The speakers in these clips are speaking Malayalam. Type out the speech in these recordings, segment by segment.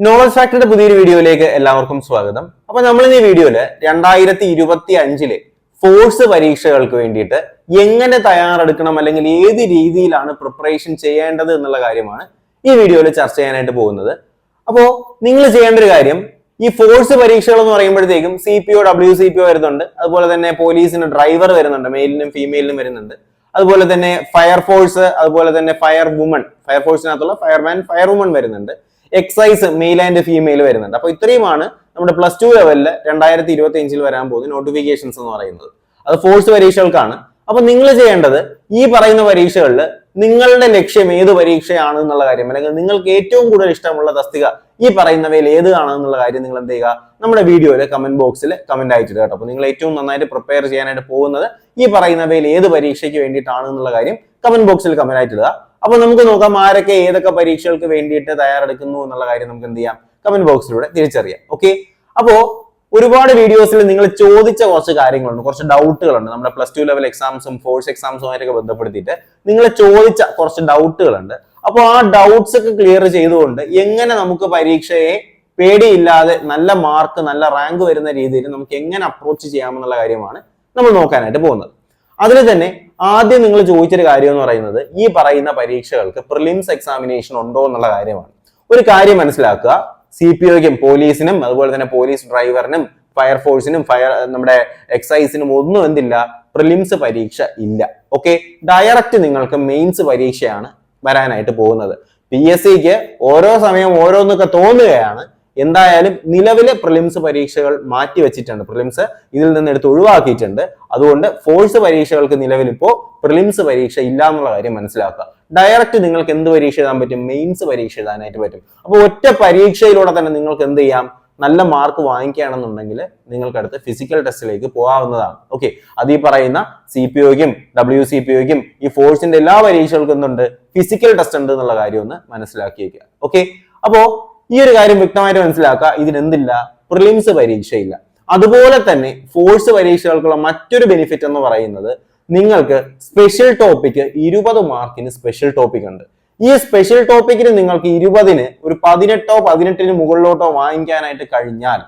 നോളജ് ഫാക്ടറിയുടെ പുതിയൊരു വീഡിയോയിലേക്ക് എല്ലാവർക്കും സ്വാഗതം. അപ്പൊ നമ്മൾ ഈ വീഡിയോയിൽ രണ്ടായിരത്തി ഇരുപത്തി അഞ്ചിലെ ഫോഴ്സ് പരീക്ഷകൾക്ക് വേണ്ടിയിട്ട് എങ്ങനെ തയ്യാറെടുക്കണം അല്ലെങ്കിൽ ഏത് രീതിയിലാണ് പ്രിപ്പറേഷൻ ചെയ്യേണ്ടത് എന്നുള്ള കാര്യമാണ് ഈ വീഡിയോയിൽ ചർച്ച ചെയ്യാനായിട്ട് പോകുന്നത്. അപ്പോ നിങ്ങൾ ചെയ്യേണ്ട ഒരു കാര്യം ഈ ഫോഴ്സ് പരീക്ഷകൾ എന്ന് പറയുമ്പോഴത്തേക്കും C P O W C P O വരുന്നുണ്ട്. അതുപോലെ തന്നെ പോലീസിന് ഡ്രൈവർ വരുന്നുണ്ട് മെയിലിനും ഫീമെയിലിനും വരുന്നുണ്ട്. അതുപോലെ തന്നെ ഫയർ ഫോഴ്സ് അതുപോലെ തന്നെ ഫയർ വുമൺ ഫയർ ഫയർഫോഴ്സിനകത്തുള്ള ഫയർമാൻ ഫയർ വുമൺ വരുന്നുണ്ട്. എക്സൈസ് മെയിൽ ആൻഡ് ഫീമെയിൽ വരുന്നുണ്ട്. അപ്പൊ ഇത്രയുമാണ് നമ്മുടെ പ്ലസ് ടു ലെവലിൽ രണ്ടായിരത്തി ഇരുപത്തി അഞ്ചിൽ വരാൻ പോകുന്ന നോട്ടിഫിക്കേഷൻസ് എന്ന് പറയുന്നത്. അത് ഫോഴ്സ് പരീക്ഷകൾക്കാണ്. അപ്പൊ നിങ്ങൾ ചെയ്യേണ്ടത് ഈ പറയുന്ന പരീക്ഷകളിൽ നിങ്ങളുടെ ലക്ഷ്യം ഏത് പരീക്ഷയാണ് എന്നുള്ള കാര്യം അല്ലെങ്കിൽ നിങ്ങൾക്ക് ഏറ്റവും കൂടുതൽ ഇഷ്ടമുള്ള തസ്തിക ഈ പറയുന്നവയിൽ ഏതാണ് എന്നുള്ള കാര്യം നിങ്ങൾ എന്ത് ചെയ്യുക നമ്മുടെ വീഡിയോയിൽ കമന്റ് ബോക്സിൽ കമന്റ് അയച്ചിട്ട് കേട്ടോ. അപ്പൊ നിങ്ങൾ ഏറ്റവും നന്നായിട്ട് പ്രിപ്പയർ ചെയ്യാനായിട്ട് പോകുന്നത് ഈ പറയുന്നവയിൽ ഏത് പരീക്ഷയ്ക്ക് വേണ്ടിയിട്ടാണ് എന്നുള്ള കാര്യം കമന്റ് ബോക്സിൽ കമന്റ് ആയിട്ടിടുക അപ്പൊ നമുക്ക് നോക്കാം ആരൊക്കെ ഏതൊക്കെ പരീക്ഷകൾക്ക് വേണ്ടിയിട്ട് തയ്യാറെടുക്കുന്നു എന്നുള്ള കാര്യം നമുക്ക് എന്ത് ചെയ്യാം? കമന്റ് ബോക്സിലൂടെ തിരിച്ചറിയാം. ഓക്കെ അപ്പോ ഒരുപാട് വീഡിയോസിൽ നിങ്ങൾ ചോദിച്ച കുറച്ച് കാര്യങ്ങളുണ്ട്. കുറച്ച് ഡൗട്ടുകളുണ്ട് നമ്മുടെ പ്ലസ് ടു ലെവൽ എക്സാംസും ഫോഴ്സ് എക്സാംസുമായിട്ടൊക്കെ ബന്ധപ്പെടുത്തിയിട്ട് നിങ്ങൾ ചോദിച്ച കുറച്ച് ഡൗട്ടുകളുണ്ട് അപ്പോൾ ആ ഡൗട്ട്സ് ഒക്കെ ക്ലിയർ ചെയ്തുകൊണ്ട് എങ്ങനെ നമുക്ക് പരീക്ഷയെ പേടിയില്ലാതെ നല്ല മാർക്ക് നല്ല റാങ്ക് വരുന്ന രീതിയിൽ നമുക്ക് എങ്ങനെ അപ്രോച്ച് ചെയ്യാമെന്നുള്ള കാര്യമാണ് നമ്മൾ നോക്കാനായിട്ട് പോകുന്നത്. അതിൽ തന്നെ ആദ്യം നിങ്ങൾ ചോദിച്ചൊരു കാര്യം എന്ന് പറയുന്നത് ഈ പറയുന്ന പരീക്ഷകൾക്ക് പ്രിലിംസ് എക്സാമിനേഷൻ ഉണ്ടോ എന്നുള്ള കാര്യമാണ്. ഒരു കാര്യം മനസ്സിലാക്കുക. സി പി ഒക്കും പോലീസിനും അതുപോലെ തന്നെ പോലീസ് ഡ്രൈവറിനും ഫയർഫോഴ്സിനും ഫയർ നമ്മുടെ എക്സൈസിനും ഒന്നും എന്തില്ല. പ്രിലിംസ് പരീക്ഷ ഇല്ല. ഓക്കെ? ഡയറക്റ്റ് നിങ്ങൾക്ക് മെയിൻസ് പരീക്ഷയാണ് വരാനായിട്ട് പോകുന്നത്. പി എസ് സിക്ക് ഓരോ സമയം ഓരോന്നൊക്കെ തോന്നുകയാണ്. എന്തായാലും നിലവിലെ പ്രിലിംസ് പരീക്ഷകൾ മാറ്റി വെച്ചിട്ടുണ്ട് പ്രിലിംസ് ഇതിൽ നിന്ന് എടുത്ത് ഒഴിവാക്കിയിട്ടുണ്ട്. അതുകൊണ്ട് ഫോഴ്സ് പരീക്ഷകൾക്ക് നിലവിൽ പ്രിലിംസ് പരീക്ഷ ഇല്ല എന്നുള്ള കാര്യം മനസ്സിലാക്കുക. ഡയറക്റ്റ് നിങ്ങൾക്ക് എന്ത് പരീക്ഷ എഴുതാൻ പറ്റും? മെയിൻസ് പരീക്ഷ എഴുതാനായിട്ട് പറ്റും. അപ്പോൾ ഒറ്റ പരീക്ഷയിലൂടെ തന്നെ നിങ്ങൾക്ക് എന്ത് ചെയ്യാം? നല്ല മാർക്ക് വാങ്ങിക്കുകയാണെന്നുണ്ടെങ്കിൽ നിങ്ങൾക്ക് അടുത്ത് ഫിസിക്കൽ ടെസ്റ്റിലേക്ക് പോകാവുന്നതാണ്. ഓക്കെ അത് ഈ പറയുന്ന സി പി ഒക്കും ഡബ്ല്യു സി പി ഒക്കും ഈ ഫോഴ്സിന്റെ എല്ലാ പരീക്ഷകൾക്കും എന്തുണ്ട്? ഫിസിക്കൽ ടെസ്റ്റ് ഉണ്ട് എന്നുള്ള കാര്യം ഒന്ന് മനസ്സിലാക്കി വെക്കുക. ഓക്കെ അപ്പോ ഈ ഒരു കാര്യം വ്യക്തമായിട്ട് മനസ്സിലാക്കുക. ഇതിനെന്തില്ല? പ്രിലിംസ് പരീക്ഷയില്ല. അതുപോലെ തന്നെ ഫോഴ്സ് പരീക്ഷകൾക്കുള്ള മറ്റൊരു ബെനിഫിറ്റ് എന്ന് പറയുന്നത് നിങ്ങൾക്ക് സ്പെഷ്യൽ ടോപ്പിക്ക് ഇരുപത് മാർക്കിന് സ്പെഷ്യൽ ടോപ്പിക് ഉണ്ട്. ഈ സ്പെഷ്യൽ ടോപ്പിക്കിന് നിങ്ങൾക്ക് ഇരുപതിന് ഒരു പതിനെട്ടോ പതിനെട്ടിന് മുകളിലോട്ടോ വാങ്ങിക്കാനായിട്ട് കഴിഞ്ഞാൽ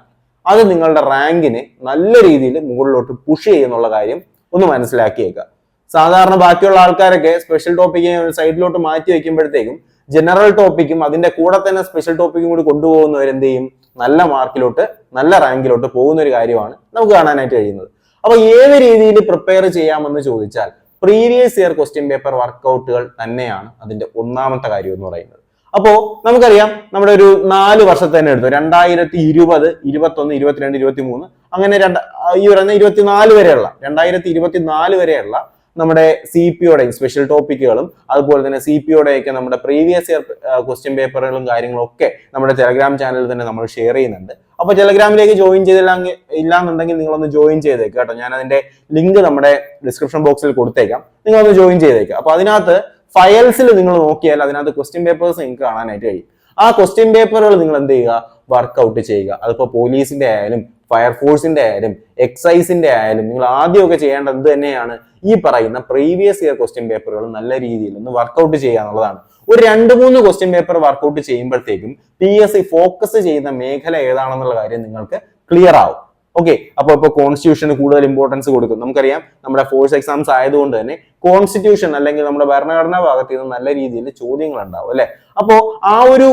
അത് നിങ്ങളുടെ റാങ്കിന് നല്ല രീതിയിൽ മുകളിലോട്ട് പുഷ് ചെയ്യുന്നുള്ള കാര്യം ഒന്ന് മനസ്സിലാക്കിയേക്കുക. സാധാരണ ബാക്കിയുള്ള ആൾക്കാരൊക്കെ സ്പെഷ്യൽ ടോപ്പിക്ക് സൈഡിലോട്ട് മാറ്റി വയ്ക്കുമ്പോഴത്തേക്കും ജനറൽ ടോപ്പിക്കും അതിന്റെ കൂടെ തന്നെ സ്പെഷ്യൽ ടോപ്പിക്കും കൂടി കൊണ്ടുപോകുന്നവർ എന്ത് ചെയ്യും? നല്ല മാർക്കിലോട്ട് നല്ല റാങ്കിലോട്ട് പോകുന്ന ഒരു കാര്യമാണ് നമുക്ക് കാണാനായിട്ട് കഴിയുന്നത്. അപ്പൊ ഏത് രീതിയിൽ പ്രിപ്പയർ ചെയ്യാമെന്ന് ചോദിച്ചാൽ പ്രീവിയസ് ഇയർ ക്വസ്റ്റ്യൻ പേപ്പർ വർക്കൗട്ടുകൾ തന്നെയാണ് അതിന്റെ ഒന്നാമത്തെ കാര്യം എന്ന് പറയുന്നത്. അപ്പോ നമുക്കറിയാം നമ്മുടെ ഒരു നാല് വർഷത്തെ തന്നെ എടുത്തു. രണ്ടായിരത്തി ഇരുപത് ഇരുപത്തൊന്ന് ഇരുപത്തിരണ്ട് ഇരുപത്തി മൂന്ന് അങ്ങനെ രണ്ട് ഈ പറയുന്ന ഇരുപത്തിനാല് വരെയുള്ള രണ്ടായിരത്തി ഇരുപത്തിനാല് വരെയുള്ള നമ്മുടെ സി പിയുടെയും സ്പെഷ്യൽ ടോപ്പിക്കുകളും അതുപോലെ തന്നെ സി പിയുടെയൊക്കെ നമ്മുടെ പ്രീവിയസ് ഇയർ ക്വസ്റ്റ്യൻ പേപ്പറുകളും കാര്യങ്ങളും ഒക്കെ നമ്മുടെ ടെലഗ്രാം ചാനലിൽ തന്നെ നമ്മൾ ഷെയർ ചെയ്യുന്നുണ്ട്. അപ്പൊ ടെലഗ്രാമിലേക്ക് ജോയിൻ ചെയ്തില്ല ഇല്ലാന്നുണ്ടെങ്കിൽ നിങ്ങളൊന്ന് ജോയിൻ ചെയ്തേക്കുക കേട്ടോ. ഞാൻ അതിന്റെ ലിങ്ക് നമ്മുടെ ഡിസ്ക്രിപ്ഷൻ ബോക്സിൽ കൊടുത്തേക്കാം. നിങ്ങളൊന്ന് ജോയിൻ ചെയ്തേക്കുക അപ്പൊ അതിനകത്ത് ഫയൽസിൽ നിങ്ങൾ നോക്കിയാൽ അതിനകത്ത് ക്വസ്റ്റ്യൻ പേപ്പേഴ്സ് നിങ്ങൾക്ക് കാണാനായിട്ട് കഴിയും. ആ ക്വസ്റ്റ്യൻ പേപ്പറുകൾ നിങ്ങൾ എന്ത് ചെയ്യുക? വർക്കൗട്ട് ചെയ്യുക. അതിപ്പോ പോലീസിന്റെ ആയാലും ഫയർഫോഴ്സിന്റെ ആയാലും എക്സൈസിന്റെ ആയാലും നിങ്ങൾ ആദ്യമൊക്കെ ചെയ്യേണ്ടത് തന്നെയാണ്? ഈ പറയുന്ന പ്രീവിയസ് ഇയർ ക്വസ്റ്റ്യൻ പേപ്പറുകൾ നല്ല രീതിയിൽ ഒന്ന് വർക്കൗട്ട് ചെയ്യുക എന്നുള്ളതാണ്. ഒരു രണ്ട് മൂന്ന് ക്വസ്റ്റ്യൻ പേപ്പർ വർക്കൗട്ട് ചെയ്യുമ്പോഴത്തേക്കും പി എസ് സി ഫോക്കസ് ചെയ്യുന്ന മേഖല ഏതാണെന്നുള്ള കാര്യം നിങ്ങൾക്ക് ക്ലിയർ ആവും. ഓക്കെ അപ്പോൾ ഇപ്പൊ കോൺസ്റ്റിറ്റ്യൂഷന് കൂടുതൽ ഇമ്പോർട്ടൻസ് കൊടുക്കും. നമുക്കറിയാം നമ്മുടെ ഫോഴ്സ് എക്സാംസ് ആയതുകൊണ്ട് തന്നെ കോൺസ്റ്റിറ്റ്യൂഷൻ അല്ലെങ്കിൽ നമ്മുടെ ഭരണഘടനാ ഭാഗത്ത് നിന്ന് നല്ല രീതിയിൽ ചോദ്യങ്ങൾ ഉണ്ടാവും അല്ലെ? അപ്പോൾ ആ ഒരു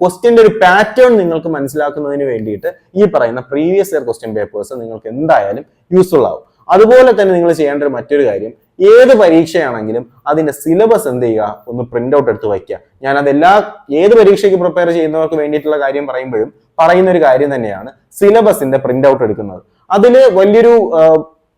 ക്വസ്റ്റ്യന്റെ ഒരു പാറ്റേൺ നിങ്ങൾക്ക് മനസ്സിലാക്കുന്നതിന് വേണ്ടിയിട്ട് ഈ പറയുന്ന പ്രീവിയസ് ഇയർ ക്വസ്റ്റ്യൻ പേപ്പേഴ്സ് നിങ്ങൾക്ക് എന്തായാലും യൂസ്ഫുൾ ആവും. അതുപോലെ തന്നെ നിങ്ങൾ ചെയ്യേണ്ട ഒരു മറ്റൊരു കാര്യം ഏത് പരീക്ഷയാണെങ്കിലും അതിന്റെ സിലബസ് എന്ത് ചെയ്യുക? ഒന്ന് പ്രിന്റ് ഔട്ട് എടുത്ത് വയ്ക്കുക. ഞാൻ അതെല്ലാ ഏത് പരീക്ഷയ്ക്ക് പ്രിപ്പയർ ചെയ്യുന്നവർക്ക് വേണ്ടിയിട്ടുള്ള കാര്യം പറയുമ്പോഴും പറയുന്ന ഒരു കാര്യം തന്നെയാണ് സിലബസിന്റെ പ്രിന്റ് ഔട്ട് എടുക്കുന്നത്. അതിൽ വലിയൊരു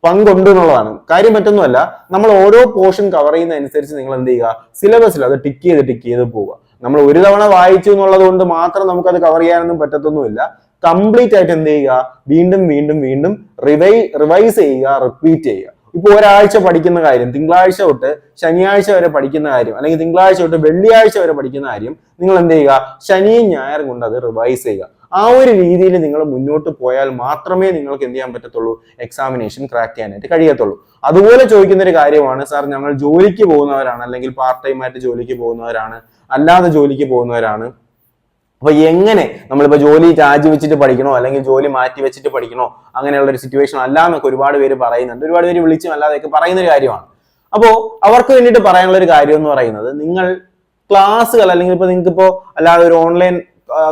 പങ്കുണ്ട് എന്നുള്ളതാണ്. കാര്യം മറ്റൊന്നുമല്ല നമ്മൾ ഓരോ പോർഷൻ കവർ ചെയ്യുന്ന അനുസരിച്ച് നിങ്ങൾ എന്ത് ചെയ്യുക? സിലബസിൽ അത് ടിക്ക് ചെയ്ത് ടിക്ക് ചെയ്ത് പോവുക. നമ്മൾ ഒരു തവണ വായിച്ചു എന്നുള്ളത് കൊണ്ട് മാത്രം നമുക്കത് കവർ ചെയ്യാനൊന്നും പറ്റത്തൊന്നുമില്ല. കംപ്ലീറ്റ് ആയിട്ട് എന്ത് ചെയ്യുക? വീണ്ടും വീണ്ടും വീണ്ടും റിവൈ റിവൈസ് ചെയ്യുക റിപ്പീറ്റ് ചെയ്യുക. ഇപ്പൊ ഒരാഴ്ച പഠിക്കുന്ന കാര്യം തിങ്കളാഴ്ച തൊട്ട് ശനിയാഴ്ച വരെ പഠിക്കുന്ന കാര്യം അല്ലെങ്കിൽ തിങ്കളാഴ്ച തൊട്ട് വെള്ളിയാഴ്ച വരെ പഠിക്കുന്ന കാര്യം നിങ്ങൾ എന്ത് ചെയ്യുക? ശനിയും ഞായറും കൊണ്ട് അത് റിവൈസ് ചെയ്യുക. ആ ഒരു രീതിയിൽ നിങ്ങൾ മുന്നോട്ട് പോയാൽ മാത്രമേ നിങ്ങൾക്ക് എന്ത് ചെയ്യാൻ പറ്റത്തുള്ളൂ? എക്സാമിനേഷൻ ക്രാക്ക് ചെയ്യാനായിട്ട് കഴിയത്തുള്ളൂ. അതുപോലെ ചോദിക്കുന്ന ഒരു കാര്യമാണ് സാർ ഞങ്ങൾ ജോലിക്ക് പോകുന്നവരാണ് അല്ലെങ്കിൽ പാർട്ട് ടൈം ആയിട്ട് ജോലിക്ക് പോകുന്നവരാണ് അല്ലാതെ ജോലിക്ക് പോകുന്നവരാണ്. അപ്പൊ എങ്ങനെ നമ്മളിപ്പോ ജോലി രാജിവെച്ചിട്ട് പഠിക്കണോ? അല്ലെങ്കിൽ ജോലി മാറ്റി വെച്ചിട്ട് പഠിക്കണോ? അങ്ങനെയുള്ള ഒരു സിറ്റുവേഷൻ അല്ല എന്നൊക്കെ ഒരുപാട് പേര് പറയുന്നുണ്ട്. ഒരുപാട് പേര് വിളിച്ചും അല്ലാതെയൊക്കെ പറയുന്ന ഒരു കാര്യമാണ്. അപ്പോൾ അവർക്ക് വേണ്ടിയിട്ട് പറയാനുള്ള ഒരു കാര്യം എന്ന് പറയുന്നത് നിങ്ങൾ ക്ലാസ്സുകൾ അല്ലെങ്കിൽ ഇപ്പൊ നിങ്ങൾക്ക് ഇപ്പോ അല്ലാതെ ഒരു ഓൺലൈൻ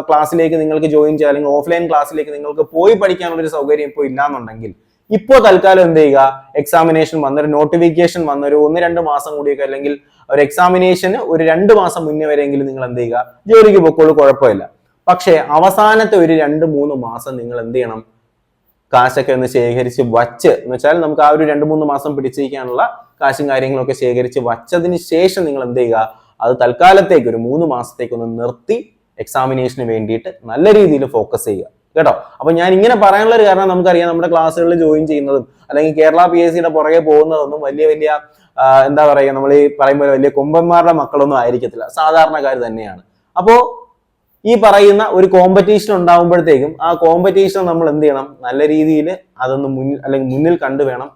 ക്ലാസ്സിലേക്ക് നിങ്ങൾക്ക് ജോയിൻ ചെയ്യാം അല്ലെങ്കിൽ ഓഫ്ലൈൻ ക്ലാസ്സിലേക്ക് നിങ്ങൾക്ക് പോയി പഠിക്കാനുള്ള ഒരു സൗകര്യം ഇപ്പോൾ ഇല്ലാന്നുണ്ടെങ്കിൽ ഇപ്പോൾ തൽക്കാലം എന്ത് ചെയ്യുക? എക്സാമിനേഷൻ വന്നൊരു നോട്ടിഫിക്കേഷൻ വന്നൊരു ഒന്ന് രണ്ട് മാസം കൂടിയൊക്കെ അല്ലെങ്കിൽ ഒരു എക്സാമിനേഷന് ഒരു രണ്ട് മാസം മുന്നേ വരെയെങ്കിലും നിങ്ങൾ എന്ത് ചെയ്യുക? ജോലിക്ക് പൊക്കോളൂ കുഴപ്പമില്ല. പക്ഷേ അവസാനത്തെ ഒരു രണ്ട് മൂന്ന് മാസം നിങ്ങൾ എന്ത് ചെയ്യണം? കാശൊക്കെ ഒന്ന് ശേഖരിച്ച് വച്ച് എന്ന് വെച്ചാൽ നമുക്ക് ആ ഒരു രണ്ട് മൂന്ന് മാസം പിടിച്ചിരിക്കാനുള്ള കാശും കാര്യങ്ങളൊക്കെ ശേഖരിച്ച് വച്ചതിന് ശേഷം നിങ്ങൾ എന്ത് ചെയ്യുക? അത് തൽക്കാലത്തേക്ക് ഒരു മൂന്ന് മാസത്തേക്ക് ഒന്ന് നിർത്തി എക്സാമിനേഷന് വേണ്ടിയിട്ട് നല്ല രീതിയിൽ ഫോക്കസ് ചെയ്യുക. കേട്ടോ? അപ്പൊ ഞാൻ ഇങ്ങനെ പറയാനുള്ള ഒരു കാരണം നമുക്കറിയാം നമ്മുടെ ക്ലാസ്സുകളിൽ ജോയിൻ ചെയ്യുന്നതും അല്ലെങ്കിൽ കേരള പി എസ് സിയുടെ പുറകെ പോകുന്നതൊന്നും വലിയ വലിയ എന്താ പറയുക നമ്മൾ ഈ പറയുമ്പോൾ വലിയ കൊമ്പന്മാരുടെ മക്കളൊന്നും ആയിരിക്കത്തില്ല. സാധാരണക്കാർ തന്നെയാണ്. അപ്പോ ഈ പറയുന്ന ഒരു കോമ്പറ്റീഷൻ ഉണ്ടാകുമ്പോഴത്തേക്കും ആ കോമ്പറ്റീഷൻ നമ്മൾ എന്ത് ചെയ്യണം? നല്ല രീതിയിൽ അതൊന്ന് മുന്നിൽ അല്ലെങ്കിൽ മുന്നിൽ കണ്ടു വേണം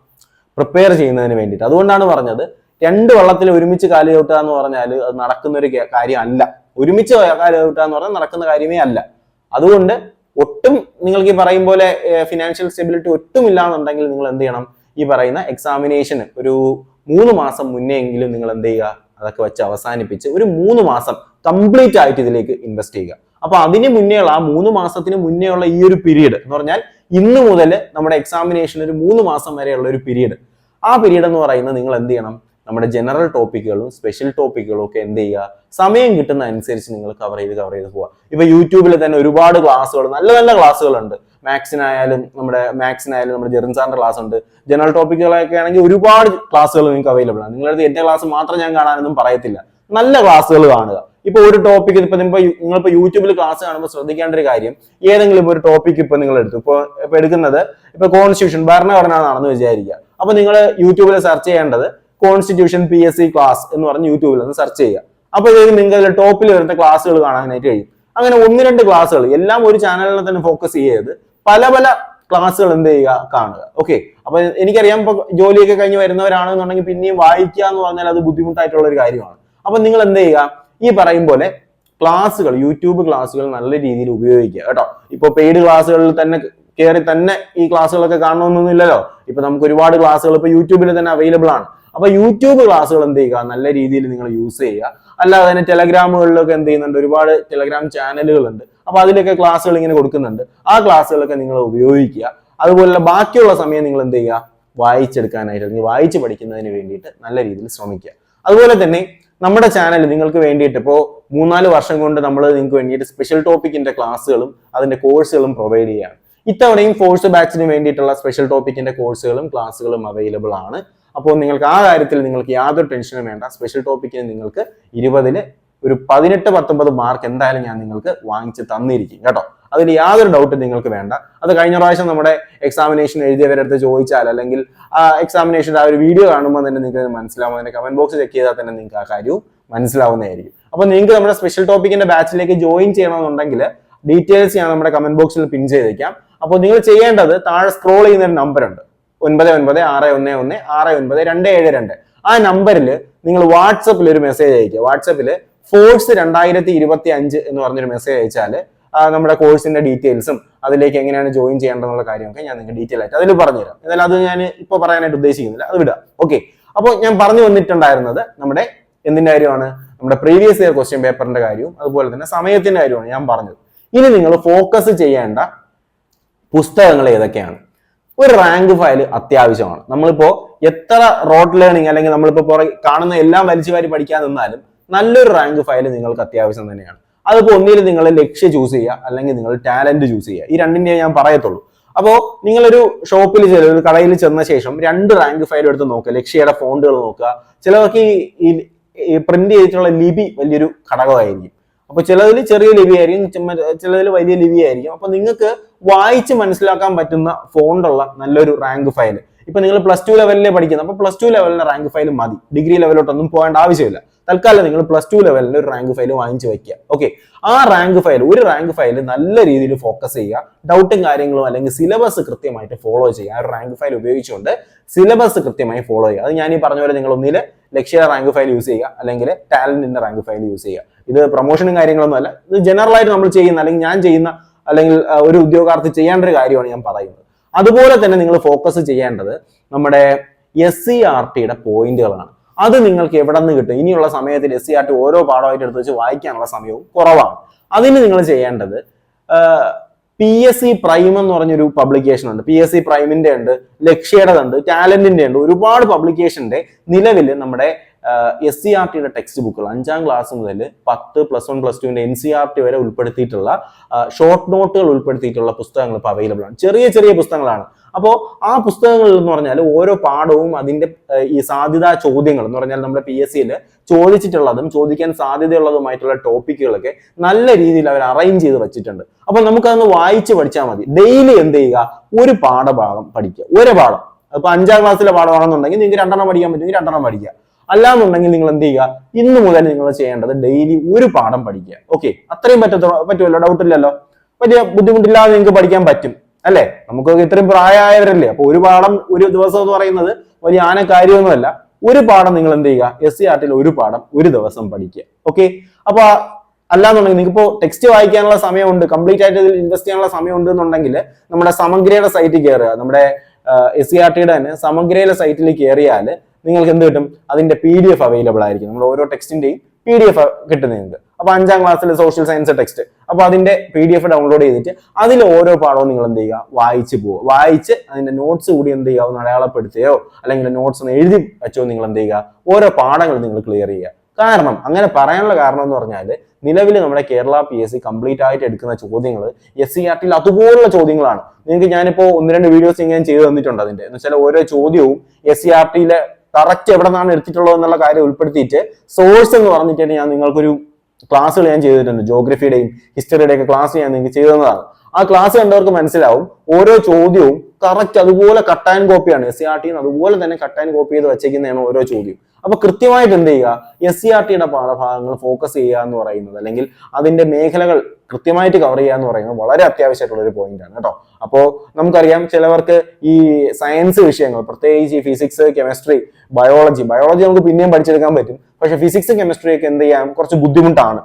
പ്രിപ്പയർ ചെയ്യുന്നതിന് വേണ്ടിയിട്ട്. അതുകൊണ്ടാണ് പറഞ്ഞത് രണ്ട് വള്ളത്തിൽ ഒരുമിച്ച് കാലി ചവിട്ടുക എന്ന് പറഞ്ഞാൽ അത് നടക്കുന്ന ഒരു കാര്യമല്ല. ഒരുമിച്ച് കാൽ ചവിട്ടുക എന്ന് പറഞ്ഞാൽ നടക്കുന്ന കാര്യമേ അല്ല. അതുകൊണ്ട് ഒട്ടും നിങ്ങൾക്ക് ഈ പറയും പോലെ ഫിനാൻഷ്യൽ സ്റ്റെബിലിറ്റി ഒട്ടും ഇല്ലാന്നുണ്ടെങ്കിൽ നിങ്ങൾ എന്ത് ചെയ്യണം? ഈ പറയുന്ന എക്സാമിനേഷന് ഒരു മൂന്ന് മാസം മുന്നേ എങ്കിലും നിങ്ങൾ എന്ത് ചെയ്യുക? അതൊക്കെ വെച്ച് അവസാനിപ്പിച്ച് ഒരു മൂന്ന് മാസം കംപ്ലീറ്റ് ആയിട്ട് ഇതിലേക്ക് ഇൻവെസ്റ്റ് ചെയ്യുക. അപ്പൊ അതിന് മുന്നേയുള്ള ആ മൂന്ന് മാസത്തിന് മുന്നേയുള്ള ഈ ഒരു പീരീഡ് എന്ന് പറഞ്ഞാൽ ഇന്ന് മുതൽ നമ്മുടെ എക്സാമിനേഷൻ ഒരു മൂന്ന് മാസം വരെയുള്ള ഒരു പീരീഡ് ആ പീരീഡ് എന്ന് പറയുന്നത് നിങ്ങൾ എന്ത് ചെയ്യണം? നമ്മുടെ ജനറൽ ടോപ്പിക്കുകളും സ്പെഷ്യൽ ടോപ്പിക്കുകളും ഒക്കെ എന്ത് ചെയ്യുക? സമയം കിട്ടുന്ന അനുസരിച്ച് നിങ്ങൾ കവർ ചെയ്ത് കവർ ചെയ്ത് പോവുക. ഇപ്പൊ യൂട്യൂബിൽ തന്നെ ഒരുപാട് ക്ലാസ്സുകൾ നല്ല നല്ല ക്ലാസ്സുകളുണ്ട് മാത്സിനായാലും നമ്മുടെ മാത്സിനായാലും നമ്മുടെ ജെറിൻ സാറിന്റെ ക്ലാസ് ഉണ്ട്. ജനറൽ ടോപ്പിക്കുകളൊക്കെ ആണെങ്കിൽ ഒരുപാട് ക്ലാസ്സുകൾ നിങ്ങൾക്ക് അവൈലബിൾ ആണ്. നിങ്ങളടുത്ത് എന്റെ ക്ലാസ് മാത്രം ഞാൻ കാണാനൊന്നും പറയത്തില്ല. നല്ല ക്ലാസ്സുകൾ കാണുക. ഇപ്പൊ ഒരു ടോപ്പിക് ഇപ്പൊ നിങ്ങളിപ്പോ യൂട്യൂബിൽ ക്ലാസ് കാണുമ്പോൾ ശ്രദ്ധിക്കേണ്ട ഒരു കാര്യം ഏതെങ്കിലും ഒരു ടോപ്പിക് ഇപ്പൊ നിങ്ങൾ എടുത്തു. ഇപ്പൊ ഇപ്പൊ എടുക്കുന്നത് ഇപ്പൊ കോൺസ്റ്റിറ്റ്യൂഷൻ ഭരണഘടന എന്നാണെന്ന് വിചാരിക്കുക. അപ്പൊ നിങ്ങൾ യൂട്യൂബിൽ സെർച്ച് ചെയ്യേണ്ടത് constitution P S C class എന്ന് പറഞ്ഞ് യൂട്യൂബിൽ ഒന്ന് സെർച്ച് ചെയ്യുക. അപ്പോൾ നിങ്ങൾക്ക് അതിൽ ടോപ്പിൽ വരുന്ന ക്ലാസ്സുകൾ കാണാനായിട്ട് കഴിയും. അങ്ങനെ ഒന്ന് രണ്ട് ക്ലാസ്സുകൾ എല്ലാം ഒരു ചാനലിനെ തന്നെ ഫോക്കസ് ചെയ്യരുത്. പല പല ക്ലാസ്സുകൾ എന്ത് ചെയ്യുക? കാണുക. ഓക്കെ അപ്പൊ എനിക്കറിയാം ഇപ്പൊ ജോലിയൊക്കെ കഴിഞ്ഞ് വരുന്നവരാണെന്നുണ്ടെങ്കിൽ പിന്നെയും വായിക്കുക എന്ന് പറഞ്ഞാൽ അത് ബുദ്ധിമുട്ടായിട്ടുള്ള ഒരു കാര്യമാണ്. അപ്പൊ നിങ്ങൾ എന്ത് ചെയ്യുക? ഈ പറയും പോലെ ക്ലാസ്സുകൾ യൂട്യൂബ് ക്ലാസ്സുകൾ നല്ല രീതിയിൽ ഉപയോഗിക്കുക കേട്ടോ. ഇപ്പൊ പെയ്ഡ് ക്ലാസ്സുകളിൽ തന്നെ കയറി തന്നെ ഈ ക്ലാസ്സുകളൊക്കെ കാണണമെന്നൊന്നും ഇല്ലല്ലോ ഇപ്പൊ നമുക്ക് ഒരുപാട് ക്ലാസ്സുകൾ ഇപ്പൊ യൂട്യൂബിൽ തന്നെ അവൈലബിൾ ആണ്. അപ്പൊ യൂട്യൂബ് ക്ലാസ്സുകൾ എന്ത് ചെയ്യുക? നല്ല രീതിയിൽ നിങ്ങൾ യൂസ് ചെയ്യുക. അല്ലാതെ തന്നെ ടെലഗ്രാമുകളിലൊക്കെ എന്ത് ചെയ്യുന്നുണ്ട്? ഒരുപാട് ടെലഗ്രാം ചാനലുകളുണ്ട് അപ്പൊ അതിലൊക്കെ ക്ലാസ്സുകൾ ഇങ്ങനെ കൊടുക്കുന്നുണ്ട്. ആ ക്ലാസ്സുകളൊക്കെ നിങ്ങൾ ഉപയോഗിക്കുക. അതുപോലെ ബാക്കിയുള്ള സമയം നിങ്ങൾ എന്ത് ചെയ്യുക? വായിച്ചെടുക്കാനായിട്ട് അല്ലെങ്കിൽ വായിച്ച് പഠിക്കുന്നതിന് വേണ്ടിയിട്ട് നല്ല രീതിയിൽ ശ്രമിക്കുക. അതുപോലെ തന്നെ നമ്മുടെ ചാനൽ നിങ്ങൾക്ക് വേണ്ടിയിട്ട് ഇപ്പോൾ മൂന്നാൽ വർഷം കൊണ്ട് നമ്മൾ നിങ്ങൾക്ക് വേണ്ടിയിട്ട് സ്പെഷ്യൽ ടോപ്പിക്കിന്റെ ക്ലാസ്സുകളും അതിന്റെ കോഴ്സുകളും പ്രൊവൈഡ് ചെയ്യുകയാണ്. ഇത്തവണയും ഫോഴ്സ് ബാച്ചിന് വേണ്ടിയിട്ടുള്ള സ്പെഷ്യൽ ടോപ്പിക്കിന്റെ കോഴ്സുകളും ക്ലാസ്സുകളും അവൈലബിൾ ആണ്. അപ്പോൾ നിങ്ങൾക്ക് ആ കാര്യത്തിൽ നിങ്ങൾക്ക് യാതൊരു ടെൻഷനും വേണ്ട. സ്പെഷ്യൽ ടോപ്പിക്കിന് നിങ്ങൾക്ക് ഇരുപതിൽ ഒരു പതിനെട്ട് പത്തൊമ്പത് മാർക്ക് എന്തായാലും ഞാൻ നിങ്ങൾക്ക് വാങ്ങിച്ച് തന്നിരിക്കും കേട്ടോ. അതിൽ യാതൊരു ഡൗട്ടും നിങ്ങൾക്ക് വേണ്ട. അത് കഴിഞ്ഞ പ്രാവശ്യം നമ്മുടെ എക്സാമിനേഷൻ എഴുതിയവരുടെ അടുത്ത് ചോദിച്ചാൽ അല്ലെങ്കിൽ ആ എക്സാമിനേഷന്റെ ആ ഒരു വീഡിയോ കാണുമ്പോൾ തന്നെ നിങ്ങൾക്ക് മനസ്സിലാവും. അതിന്റെ കമന്റ് ബോക്സ് ചെക്ക് ചെയ്താൽ തന്നെ നിങ്ങൾക്ക് ആ കാര്യവും മനസ്സിലാവുന്നതായിരിക്കും. അപ്പോൾ നിങ്ങൾക്ക് നമ്മുടെ സ്പെഷ്യൽ ടോപ്പിക്കിന്റെ ബാച്ചിലേക്ക് ജോയിൻ ചെയ്യണമെന്നുണ്ടെങ്കിൽ ഡീറ്റെയിൽസ് ഞാൻ നമ്മുടെ കമന്റ് ബോക്സിൽ പിൻ ചെയ്തേക്കാം അപ്പോൾ നിങ്ങൾ ചെയ്യേണ്ടത് താഴെ സ്ക്രോൾ ചെയ്യുന്ന ഒരു നമ്പർ ഉണ്ട്. ഒൻപത് ഒൻപത് ആറ് ഒന്ന് ഒന്ന് ആറ് ഒൻപത് രണ്ട് ഏഴ് രണ്ട്. ആ നമ്പറിൽ നിങ്ങൾ വാട്സപ്പിൽ ഒരു മെസ്സേജ് അയക്കുക വാട്സപ്പിൽ ഫോഴ്സ് രണ്ടായിരത്തി ഇരുപത്തി അഞ്ച് എന്ന് പറഞ്ഞൊരു മെസ്സേജ് അയച്ചാൽ നമ്മുടെ കോഴ്സിന്റെ ഡീറ്റെയിൽസും അതിലേക്ക് എങ്ങനെയാണ് ജോയിൻ ചെയ്യേണ്ടതെന്നുള്ള കാര്യമൊക്കെ ഞാൻ നിങ്ങൾക്ക് ഡീറ്റെയിൽ ആയിട്ട് അതിൽ പറഞ്ഞുതരാം. എന്നാലും അത് ഞാൻ ഇപ്പോൾ പറയാനായിട്ട് ഉദ്ദേശിക്കുന്നില്ല. അത് വിടാം. ഓക്കെ അപ്പോൾ ഞാൻ പറഞ്ഞു വന്നിട്ടുണ്ടായിരുന്നത് നമ്മുടെ എന്തിന്റെ കാര്യമാണ്? നമ്മുടെ പ്രീവിയസ് ഇയർ ക്വസ്റ്റ്യൻ പേപ്പറിന്റെ കാര്യവും അതുപോലെ തന്നെ സമയത്തിന്റെ കാര്യമാണ് ഞാൻ പറഞ്ഞത്. ഇനി നിങ്ങൾ ഫോക്കസ് ചെയ്യേണ്ട പുസ്തകങ്ങൾ ഏതൊക്കെയാണ്? ഒരു റാങ്ക് ഫയൽ അത്യാവശ്യമാണ്. നമ്മളിപ്പോ എത്ര റോഡ് ലേണിംഗ് അല്ലെങ്കിൽ നമ്മളിപ്പോ പുറകെ കാണുന്ന എല്ലാം വലിച്ചു വാരി പഠിക്കാൻ നിന്നാലും നല്ലൊരു റാങ്ക് ഫയൽ നിങ്ങൾക്ക് അത്യാവശ്യം തന്നെയാണ്. അതിപ്പോ ഒന്നിൽ നിങ്ങൾ ലക്ഷ്യം ചൂസ് ചെയ്യുക അല്ലെങ്കിൽ നിങ്ങൾ ടാലന്റ് ചൂസ് ചെയ്യുക. ഈ രണ്ടിന്റെ ഞാൻ പറയത്തുള്ളൂ. അപ്പോ നിങ്ങളൊരു ഷോപ്പിൽ ചെല ഒരു കടയിൽ ചെന്ന ശേഷം രണ്ട് റാങ്ക് ഫയൽ എടുത്ത് നോക്കുക. ലക്ഷ്യയുടെ ഫോണ്ടുകൾ നോക്കുക. ചിലവർക്ക് ഈ പ്രിന്റ് ചെയ്തിട്ടുള്ള ലിപി വലിയൊരു ഘടകമായിരിക്കും. അപ്പൊ ചിലതിൽ ചെറിയ ലിപി ആയിരിക്കും ചിലതിൽ വലിയ ലിപി ആയിരിക്കും അപ്പൊ നിങ്ങൾക്ക് വായിച്ച് മനസ്സിലാക്കാൻ പറ്റുന്ന ഫോണ്ടുള്ള നല്ലൊരു റാങ്ക് ഫയൽ ഇപ്പൊ നിങ്ങൾ പ്ലസ് ടു ലെവലിലെ പഠിക്കുന്നത് അപ്പൊ പ്ലസ് ടു ലെവലിലെ റാങ്ക് ഫയൽ മതി. ഡിഗ്രി ലെവലോട്ടൊന്നും പോകേണ്ട ആവശ്യമില്ല. തൽക്കാലം നിങ്ങൾ പ്ലസ് ടു ലെവലിൽ ഒരു റാങ്ക് ഫയൽ വാങ്ങിച്ചു വെക്കുക. ഓക്കെ ആ റാങ്ക് ഫയൽ ഒരു റാങ്ക് ഫയൽ നല്ല രീതിയിൽ ഫോക്കസ് ചെയ്യുക. ഡൗട്ടും കാര്യങ്ങളും അല്ലെങ്കിൽ സിലബസ് കൃത്യമായിട്ട് ഫോളോ ചെയ്യുക. ആ റാങ്ക് ഫയൽ ഉപയോഗിച്ചുകൊണ്ട് സിലബസ് കൃത്യമായി ഫോളോ ചെയ്യുക. അത് ഞാൻ ഈ പറഞ്ഞ പോലെ നിങ്ങൾ ഒന്നിൽ ലക്ഷ്യ റാങ്ക് ഫയൽ യൂസ് ചെയ്യുക. അല്ലെങ്കിൽ ടാലന്റിന്റെ റാങ്ക് ഫയൽ യൂസ് ചെയ്യുക. ഇത് പ്രൊമോഷനും കാര്യങ്ങളൊന്നും അല്ല. ഇത് ജനറൽ ആയിട്ട് നമ്മൾ ചെയ്യുന്ന അല്ലെങ്കിൽ ഞാൻ ചെയ്യുന്ന അല്ലെങ്കിൽ ഒരു ഉദ്യോഗാർത്ഥി ചെയ്യേണ്ട ഒരു കാര്യമാണ് ഞാൻ പറയുന്നത്. അതുപോലെ തന്നെ നിങ്ങൾ ഫോക്കസ് ചെയ്യേണ്ടത് നമ്മുടെ എസ് സി ആർ ടിയുടെ പോയിന്റുകളാണ് അത് നിങ്ങൾക്ക് എവിടെ നിന്ന് കിട്ടും? ഇനിയുള്ള സമയത്തിൽ എസ് സി ആർ ടി ഓരോ പാഠമായിട്ട് എടുത്ത് വെച്ച് വായിക്കാനുള്ള സമയവും കുറവാണ്. അതിന് നിങ്ങൾ ചെയ്യേണ്ടത് പി എസ് സി പ്രൈം എന്ന് പറഞ്ഞൊരു പബ്ലിക്കേഷൻ ഉണ്ട്. പി എസ് സി പ്രൈമിന്റെ ഉണ്ട് ലക്ഷ്യയുടെ ഉണ്ട് ടാലന്റിന്റെ ഉണ്ട്. ഒരുപാട് പബ്ലിക്കേഷന്റെ നിലവിൽ നമ്മുടെ എസ് സി ആർ ടിയുടെ ടെക്സ്റ്റ് ബുക്കുകൾ അഞ്ചാം ക്ലാസ് മുതൽ പത്ത് പ്ലസ് വൺ പ്ലസ് ടുവിന്റെ എൻ സി ആർ ടി വരെ ഉൾപ്പെടുത്തിയിട്ടുള്ള ഷോർട്ട് നോട്ടുകൾ ഉൾപ്പെടുത്തിയിട്ടുള്ള പുസ്തകങ്ങൾ ഇപ്പോൾ അവൈലബിൾ ആണ്. ചെറിയ ചെറിയ പുസ്തകങ്ങളാണ്. അപ്പോൾ ആ പുസ്തകങ്ങളിൽ എന്ന് പറഞ്ഞാൽ ഓരോ പാഠവും അതിന്റെ ഈ സാധ്യതാ ചോദ്യങ്ങൾ എന്ന് പറഞ്ഞാൽ നമ്മുടെ പി എസ് സിയിൽ ചോദിച്ചിട്ടുള്ളതും ചോദിക്കാൻ സാധ്യതയുള്ളതുമായിട്ടുള്ള ടോപ്പിക്കുകളൊക്കെ നല്ല രീതിയിൽ അവർ അറേഞ്ച് ചെയ്ത് വെച്ചിട്ടുണ്ട്. അപ്പോൾ നമുക്കതൊന്ന് വായിച്ച് പഠിച്ചാൽ മതി. ഡെയിലി എന്ത് ചെയ്യുക? ഒരു പാഠഭാഗം പഠിക്കുക. ഒരു പാഠം. അപ്പൊ അഞ്ചാം ക്ലാസ്സിലെ പാഠമാണെന്നുണ്ടെങ്കിൽ നിങ്ങൾക്ക് രണ്ടെണ്ണം പഠിക്കാൻ പറ്റുമെങ്കിൽ രണ്ടെണ്ണം പഠിക്കുക. അല്ലാന്നുണ്ടെങ്കിൽ നിങ്ങൾ എന്ത് ചെയ്യുക? ഇന്ന് മുതൽ നിങ്ങൾ ചെയ്യേണ്ടത് ഡെയിലി ഒരു പാഠം പഠിക്കുക. ഓക്കെ? അത്രയും പറ്റത്തോ പറ്റുമല്ലോ? ഡൗട്ട് ഇല്ലല്ലോ? വലിയ ബുദ്ധിമുട്ടില്ലാതെ നിങ്ങൾക്ക് പഠിക്കാൻ പറ്റും. അല്ലേ? നമുക്കൊക്കെ ഇത്രയും പ്രായമായവരല്ലേ? അപ്പൊ ഒരു പാഠം ഒരു ദിവസം എന്ന് പറയുന്നത് വലിയ ആന കാര്യമൊന്നുമല്ല ഒരു പാഠം നിങ്ങൾ എന്ത് ചെയ്യുക? എസ് സി ആർട്ടിൽ ഒരു പാഠം ഒരു ദിവസം പഠിക്കുക. ഓക്കെ അപ്പൊ അല്ലാന്നുണ്ടെങ്കിൽ നിങ്ങൾക്ക് ഇപ്പോൾ ടെക്സ്റ്റ് വായിക്കാനുള്ള സമയമുണ്ട് കംപ്ലീറ്റ് ആയിട്ട് ഇതിൽ ഇൻവെസ്റ്റ് ചെയ്യാനുള്ള സമയമുണ്ട് എന്നുണ്ടെങ്കിൽ നമ്മുടെ സമഗ്രയുടെ സൈറ്റിൽ കയറുക നമ്മുടെ എസ് സി ആർ ടിയുടെ തന്നെ സമഗ്രയിലെ സൈറ്റിൽ കയറിയാൽ നിങ്ങൾക്ക് എന്ത് കിട്ടും? അതിന്റെ പി ഡി എഫ് അവൈലബിൾ ആയിരിക്കും. നമ്മൾ ഓരോ ടെക്സ്റ്റിന്റെയും പി ഡി എഫ് നിങ്ങൾക്ക് അപ്പൊ അഞ്ചാം ക്ലാസ്സിലെ സോഷ്യൽ സയൻസ് ടെക്സ്റ്റ് അപ്പൊ അതിന്റെ പി ഡി എഫ് ഡൗൺലോഡ് ചെയ്തിട്ട് അതിൽ ഓരോ പാഠവും നിങ്ങൾ എന്ത് ചെയ്യുക? വായിച്ച് പോവുക. വായിച്ച് അതിന്റെ നോട്ട്സ് കൂടി എന്ത് ചെയ്യുക? ഒന്ന് അടയാളപ്പെടുത്തുകയോ അല്ലെങ്കിൽ നോട്ട്സ് ഒന്ന് എഴുതി വെച്ചോ നിങ്ങൾ എന്ത് ചെയ്യുക? ഓരോ പാഠങ്ങൾ നിങ്ങൾ ക്ലിയർ ചെയ്യുക. കാരണം അങ്ങനെ പറയാനുള്ള കാരണം എന്ന് പറഞ്ഞാൽ നിലവിൽ നമ്മുടെ Kerala P S C complete ആയിട്ട് എടുക്കുന്ന ചോദ്യങ്ങൾ എസ് സി ആർ ടിയിൽ അതുപോലുള്ള ചോദ്യങ്ങളാണ്. നിങ്ങൾക്ക് ഞാനിപ്പോ ഒന്ന് രണ്ട് വീഡിയോസ് ഇങ്ങനെ ചെയ്തു തന്നിട്ടുണ്ട് അതിന്റെ എന്ന് വെച്ചാൽ ഓരോ ചോദ്യവും എസ് സി ആർ ടിയിലെ കറക്റ്റ് എവിടെ നിന്നാണ് എടുത്തിട്ടുള്ളത് എന്നുള്ള കാര്യം ഉൾപ്പെടുത്തിയിട്ട് സോഴ്സ് എന്ന് പറഞ്ഞിട്ട് ഞാൻ നിങ്ങൾക്കൊരു ക്ലാസ്സുകൾ ഞാൻ ചെയ്തിട്ടുണ്ട്. ജോഗ്രഫിയുടെയും ഹിസ്റ്ററിയുടെയും ഒക്കെ ക്ലാസ് ഞാൻ നിങ്ങൾക്ക് ചെയ്തു തന്നതാണ്. ആ ക്ലാസ് കണ്ടവർക്ക് മനസ്സിലാവും. ഓരോ ചോദ്യവും കറക്റ്റ് അതുപോലെ കട്ട് ആൻഡ് കോപ്പിയാണ് എസ് സി ആർ ടിന്ന് അതുപോലെ തന്നെ കട്ട് ആൻഡ് കോപ്പി ചെയ്ത് വെച്ചേക്കുന്നതാണ് ഓരോ ചോദ്യം. അപ്പൊ കൃത്യമായിട്ട് എന്ത് ചെയ്യുക? എസ് സി ആർ ടിയുടെ പാഠഭാഗങ്ങൾ ഫോക്കസ് ചെയ്യുക എന്ന് പറയുന്നത് അല്ലെങ്കിൽ അതിന്റെ മേഖലകൾ കൃത്യമായിട്ട് കവർ ചെയ്യുക എന്ന് പറയുന്നത് വളരെ അത്യാവശ്യമായിട്ടുള്ള ഒരു പോയിന്റ് ആണ് കേട്ടോ. അപ്പോൾ നമുക്കറിയാം ചിലവർക്ക് ഈ സയൻസ് വിഷയങ്ങൾ പ്രത്യേകിച്ച് ഈ ഫിസിക്സ് കെമിസ്ട്രി ബയോളജി ബയോളജി നമുക്ക് പിന്നെയും പഠിച്ചെടുക്കാൻ പറ്റും. പക്ഷെ ഫിസിക്സ് കെമിസ്ട്രി ഒക്കെ എന്ത് ചെയ്യാം? കുറച്ച് ബുദ്ധിമുട്ടാണ്.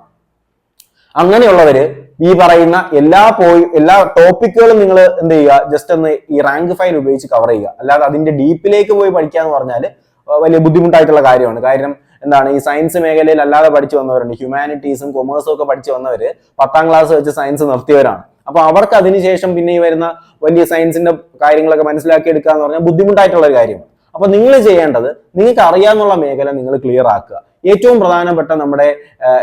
അങ്ങനെയുള്ളവര് ഈ പറയുന്ന എല്ലാ പോയി എല്ലാ ടോപ്പിക്കുകളും നിങ്ങൾ എന്ത് ചെയ്യുക ജസ്റ്റ് ഒന്ന് ഈ റാങ്ക് ഫയൽ ഉപയോഗിച്ച് കവർ ചെയ്യുക. അല്ലാതെ അതിന്റെ ഡീപ്പിലേക്ക് പോയി പഠിക്കുക എന്ന് പറഞ്ഞാൽ വലിയ ബുദ്ധിമുട്ടായിട്ടുള്ള കാര്യമാണ്. കാരണം എന്താണ് ഈ സയൻസ് മേഖലയിൽ അല്ലാതെ പഠിച്ചു വന്നവരുണ്ട്. ഹ്യൂമാനിറ്റീസും കൊമേഴ്സും ഒക്കെ പഠിച്ചു വന്നവര് പത്താം ക്ലാസ് വെച്ച് സയൻസ് നിർത്തിയവരാണ്. അപ്പൊ അവർക്ക് അതിനുശേഷം പിന്നെ ഈ വരുന്ന വലിയ സയൻസിന്റെ കാര്യങ്ങളൊക്കെ മനസ്സിലാക്കി എടുക്കുക എന്ന് പറഞ്ഞാൽ ബുദ്ധിമുട്ടായിട്ടുള്ള ഒരു കാര്യമാണ്. അപ്പൊ നിങ്ങൾ ചെയ്യേണ്ടത് നിങ്ങൾക്ക് അറിയാവുന്ന മേഖല നിങ്ങൾ ക്ലിയർ ആക്കുക. ഏറ്റവും പ്രധാനപ്പെട്ട നമ്മുടെ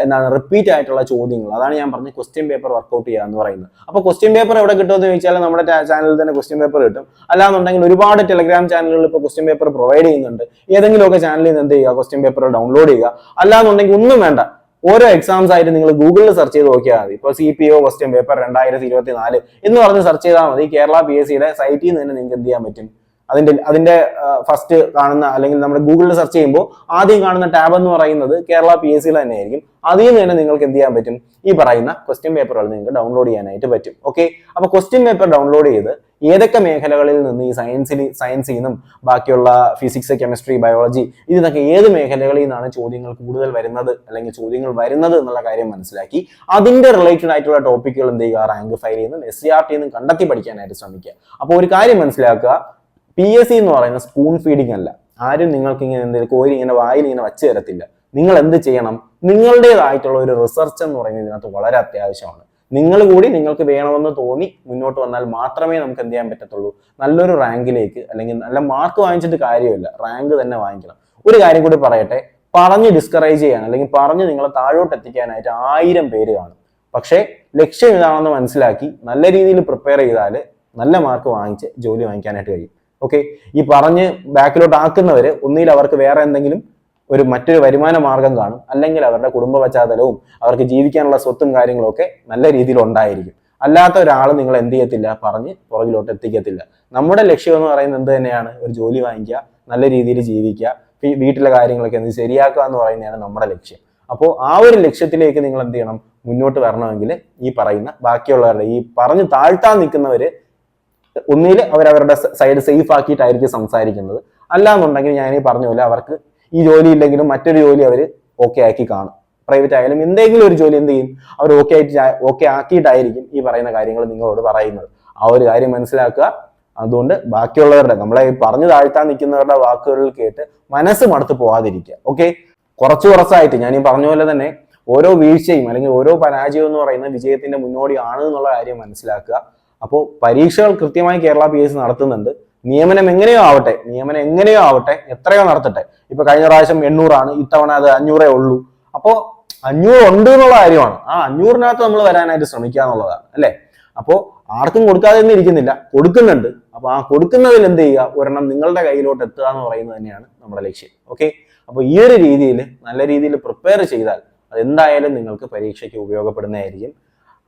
എന്താണ് റിപ്പീറ്റ് ആയിട്ടുള്ള ചോദ്യങ്ങൾ. അതാണ് ഞാൻ പറഞ്ഞ ക്വസ്റ്റ്യൻ പേപ്പർ വർക്കൗട്ട് ചെയ്യുക എന്ന് പറയുന്നത്. അപ്പൊ ക്വസ്റ്റ്യൻ പേപ്പർ എവിടെ കിട്ടുമെന്ന് ചോദിച്ചാൽ നമ്മുടെ ചാനലിൽ തന്നെ ക്വസ്റ്റ്യൻ പേപ്പർ കിട്ടും. അല്ലാന്നുണ്ടെങ്കിൽ ഒരുപാട് ടെലഗ്രാം ചാനലുകൾ ഇപ്പോൾ ക്വസ്റ്റ്യൻ പേപ്പർ പ്രൊവൈഡ് ചെയ്യുന്നുണ്ട്. ഏതെങ്കിലുമൊക്കെ ചാനലിൽ നിന്ന് എന്ത് ചെയ്യുക? ക്വസ്റ്റ്യൻ പേപ്പർ ഡൗൺലോഡ് ചെയ്യുക. അല്ലാന്നുണ്ടെങ്കിൽ ഒന്നും വേണ്ട. ഓരോ എക്സാംസ് ആയിട്ട് നിങ്ങൾ ഗൂഗിളിൽ സെർച്ച് ചെയ്ത് നോക്കിയാൽ മതി. ഇപ്പോൾ C P O question paper രണ്ടായിരത്തി ഇരുപത്തി നാല് എന്ന് പറഞ്ഞ് സെർച്ച് ചെയ്താൽ മതി. കേരള പി എസ് സിയുടെ സൈറ്റിൽ നിന്ന് തന്നെ നിങ്ങൾക്ക് എന്ത് ചെയ്യാൻ പറ്റും? അതിന്റെ അതിന്റെ ഫസ്റ്റ് കാണുന്ന അല്ലെങ്കിൽ നമ്മുടെ ഗൂഗിളിൽ സെർച്ച് ചെയ്യുമ്പോൾ ആദ്യം കാണുന്ന ടാബ് എന്ന് പറയുന്നത് കേരള പി എസ് സിയിൽ തന്നെയായിരിക്കും. അതിൽ നിന്ന് തന്നെ നിങ്ങൾക്ക് എന്ത് ചെയ്യാൻ പറ്റും? ഈ പറയുന്ന ക്വസ്റ്റ്യൻ പേപ്പറുകൾ നിങ്ങൾക്ക് ഡൗൺലോഡ് ചെയ്യാനായിട്ട് പറ്റും. ഓക്കെ അപ്പൊ ക്വസ്റ്റ്യൻ പേപ്പർ ഡൗൺലോഡ് ചെയ്ത് ഏതൊക്കെ മേഖലകളിൽ നിന്ന് ഈ സയൻസിൽ സയൻസിൽ നിന്നും ബാക്കിയുള്ള ഫിസിക്സ് കെമിസ്ട്രി ബയോളജി ഇതിനൊക്കെ ഏത് മേഖലകളിൽ നിന്നാണ് ചോദ്യങ്ങൾ കൂടുതൽ വരുന്നത് അല്ലെങ്കിൽ ചോദ്യങ്ങൾ വരുന്നത് എന്നുള്ള കാര്യം മനസ്സിലാക്കി അതിന്റെ റിലേറ്റഡ് ആയിട്ടുള്ള ടോപ്പിക്കുകൾ എന്ത് ചെയ്യുക? റാങ്ക് ഫയൽ നിന്നും എസ് സി ആർ ടി കണ്ടെത്തി പഠിക്കാനായിട്ട് ശ്രമിക്കുക. അപ്പോൾ ഒരു കാര്യം മനസ്സിലാക്കുക. പി എസ് സി എന്ന് പറയുന്ന സ്പൂൺ ഫീഡിംഗ് അല്ല. ആരും നിങ്ങൾക്ക് ഇങ്ങനെ എന്തെങ്കിലും കോരി ഇങ്ങനെ വായിൽ ഇങ്ങനെ വച്ചു തരത്തില്ല. നിങ്ങൾ എന്ത് ചെയ്യണം? നിങ്ങളുടേതായിട്ടുള്ള ഒരു റിസർച്ച് എന്ന് പറയുന്നത് ഇതിനകത്ത് വളരെ അത്യാവശ്യമാണ്. നിങ്ങൾ കൂടി നിങ്ങൾക്ക് വേണമെന്ന് തോന്നി മുന്നോട്ട് വന്നാൽ മാത്രമേ നമുക്ക് എന്ത് ചെയ്യാൻ പറ്റത്തുള്ളൂ. നല്ലൊരു റാങ്കിലേക്ക് അല്ലെങ്കിൽ നല്ല മാർക്ക് വാങ്ങിച്ചിട്ട് കാര്യമില്ല. റാങ്ക് തന്നെ വാങ്ങിക്കണം. ഒരു കാര്യം കൂടി പറയട്ടെ. പറഞ്ഞ് ഡിസ്കറേജ് ചെയ്യാൻ അല്ലെങ്കിൽ പറഞ്ഞ് നിങ്ങളെ താഴോട്ട് എത്തിക്കാനായിട്ട് ആയിരം പേര് കാണും. പക്ഷേ ലക്ഷ്യം ഇതാണെന്ന് മനസ്സിലാക്കി നല്ല രീതിയിൽ പ്രിപ്പയർ ചെയ്താൽ നല്ല മാർക്ക് വാങ്ങിച്ച് ജോലി വാങ്ങിക്കാനായിട്ട് കഴിയും. ഓക്കെ ഈ പറഞ്ഞ് ബാക്കിലോട്ട് ആക്കുന്നവര് ഒന്നിൽ അവർക്ക് വേറെ എന്തെങ്കിലും ഒരു മറ്റൊരു വരുമാന മാർഗം കാണും. അല്ലെങ്കിൽ അവരുടെ കുടുംബ പശ്ചാത്തലവും അവർക്ക് ജീവിക്കാനുള്ള സ്വത്തും കാര്യങ്ങളൊക്കെ നല്ല രീതിയിൽ ഉണ്ടായിരിക്കും. അല്ലാത്ത ഒരാൾ നിങ്ങൾ എന്ത് ചെയ്യത്തില്ല? പറഞ്ഞ് പുറകിലോട്ട് എത്തിക്കത്തില്ല. നമ്മുടെ ലക്ഷ്യം എന്ന് പറയുന്നത് എന്ത് തന്നെയാണ്? ഒരു ജോലി വാങ്ങിക്കുക നല്ല രീതിയിൽ ജീവിക്കുക വീട്ടിലെ കാര്യങ്ങളൊക്കെ എന്ത് ശരിയാക്കുക എന്ന് പറയുന്നതാണ് നമ്മുടെ ലക്ഷ്യം. അപ്പോൾ ആ ഒരു ലക്ഷ്യത്തിലേക്ക് നിങ്ങൾ എന്ത് ചെയ്യണം? മുന്നോട്ട് വരണമെങ്കിൽ ഈ പറയുന്ന ബാക്കിയുള്ളവരുടെ ഈ പറഞ്ഞു താഴ്ത്താൻ നിൽക്കുന്നവര് ഒന്നിൽ അവരവരുടെ സൈഡ് സേഫ് ആക്കിയിട്ടായിരിക്കും സംസാരിക്കുന്നത്. അല്ലാന്നുണ്ടെങ്കിൽ ഞാൻ ഈ പറഞ്ഞ പോലെ അവർക്ക് ഈ ജോലി ഇല്ലെങ്കിലും മറ്റൊരു ജോലി അവർ ഓക്കെ ആക്കി കാണും. പ്രൈവറ്റ് ആയാലും എന്തെങ്കിലും ഒരു ജോലി എന്ത് ചെയ്യും? അവർ ഓക്കെ ആയിട്ട് ഓക്കെ ആക്കിയിട്ടായിരിക്കും ഈ പറയുന്ന കാര്യങ്ങൾ നിങ്ങളോട് പറയുന്നത്. ആ ഒരു കാര്യം മനസ്സിലാക്കുക. അതുകൊണ്ട് ബാക്കിയുള്ളവരുടെ നമ്മളെ പറഞ്ഞു താഴ്ത്താൻ നിൽക്കുന്നവരുടെ വാക്കുകളിൽ കേട്ട് മനസ്സ് മടുത്ത് പോവാതിരിക്കുക. ഓക്കെ കുറച്ച് കുറച്ചായിട്ട് ഞാൻ ഈ പറഞ്ഞ പോലെ തന്നെ ഓരോ വീഴ്ചയും അല്ലെങ്കിൽ ഓരോ പരാജയവും എന്ന് പറയുന്ന വിജയത്തിന്റെ മുന്നോടിയാണ് എന്നുള്ള കാര്യം മനസ്സിലാക്കുക. അപ്പോൾ പരീക്ഷകൾ കൃത്യമായി കേരള പി എസ് നടത്തുന്നുണ്ട്. നിയമനം എങ്ങനെയോ ആവട്ടെ നിയമനം എങ്ങനെയോ ആവട്ടെ എത്രയോ നടത്തട്ടെ. ഇപ്പൊ കഴിഞ്ഞ പ്രാവശ്യം എണ്ണൂറാണ് ഇത്തവണ അത് അഞ്ഞൂറേ ഉള്ളൂ. അപ്പോ അഞ്ഞൂറ് ഉണ്ട് എന്നുള്ള കാര്യമാണ്. ആ അഞ്ഞൂറിനകത്ത് നമ്മൾ വരാനായിട്ട് ശ്രമിക്കുക എന്നുള്ളതാണ് അല്ലെ? അപ്പോ ആർക്കും കൊടുക്കാതെ ഒന്നും ഇരിക്കുന്നില്ല. കൊടുക്കുന്നുണ്ട്. അപ്പൊ ആ കൊടുക്കുന്നതിൽ എന്ത് ചെയ്യുക? ഒരെണ്ണം നിങ്ങളുടെ കയ്യിലോട്ട് എത്തുക എന്ന് പറയുന്നത് തന്നെയാണ് നമ്മുടെ ലക്ഷ്യം. ഓക്കെ? അപ്പൊ ഈ ഒരു രീതിയിൽ നല്ല രീതിയിൽ പ്രിപ്പയർ ചെയ്താൽ അത് എന്തായാലും നിങ്ങൾക്ക് പരീക്ഷയ്ക്ക് ഉപയോഗപ്പെടുന്നതായിരിക്കും.